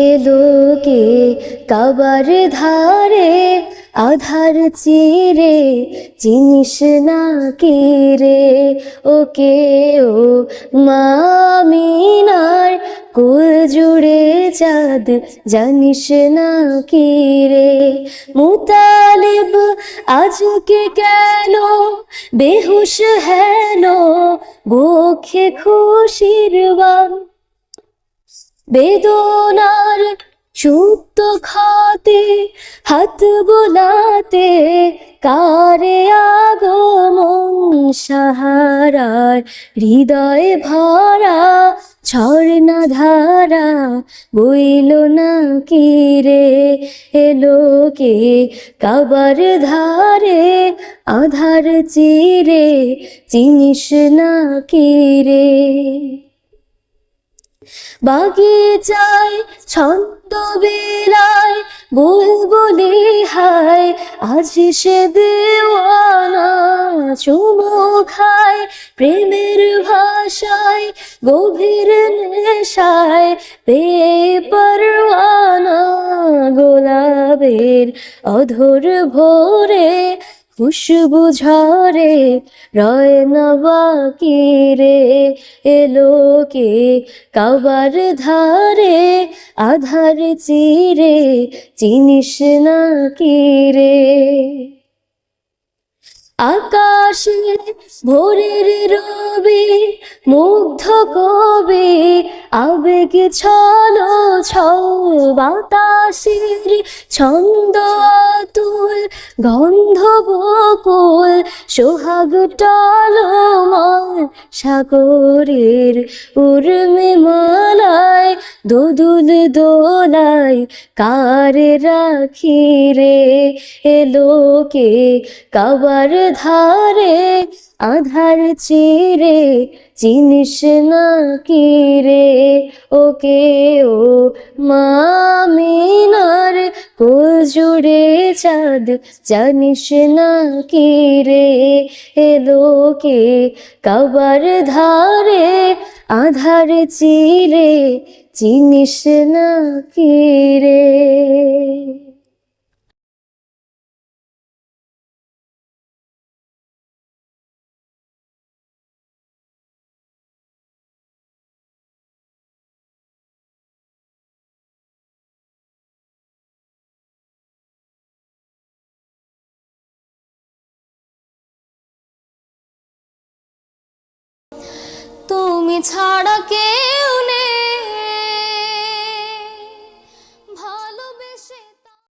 এলো কে কাবার ধারে? আধার চিরে চিনিস না কি রে? ওকে ও মামিনার কুল জুড়ে চাঁদ জানিস না কি রে? মুতালিব, আজকে কেন বেহুশ হেন? গোখে খুশির বান বেদনার সুপ্ত খাতে, হাত বোলাতে কারে আগমন সাহারার হৃদয় ভরা ঝর্ণা ধারা বইল না কি রে? এলো কে কাবার ধারে আধার চিরে, চিনিস না কি রে? বাগিচায় ছন্দ বেলায় বুলবুলি হায় আজ সে দেওয়ানা চুমো খায়, প্রেমের ভাষায়, গভীর নেশায় বেপরওয়ানা গোলাপের অধর ভোরে খুশবু ঝরে, রয় না বাকি রে। এলো কে কাবার ধারে, আধার চিরে, চিনিস না কি রে? আকাশে ভোরের রবি, মুগ্ধ কবি, আবেগ ছলো ছল বাতাসের ছন্দ তুল গন্ধ বকুল সোহাগ টলমল, সাগরের উর্মি মালায়, দোদুল দোলায়, কার রাখি রে? এলো কে কাবার ধারে, আধার চিরে চিনিস না কি রে? ওকে ও মামিনার কোল জুড়ে চাঁদ, জানিস না কি রে? এলো কে কাবার ধারে আধার চিরে, চিনিস না কি রে? তুমি ছাড়া কেউ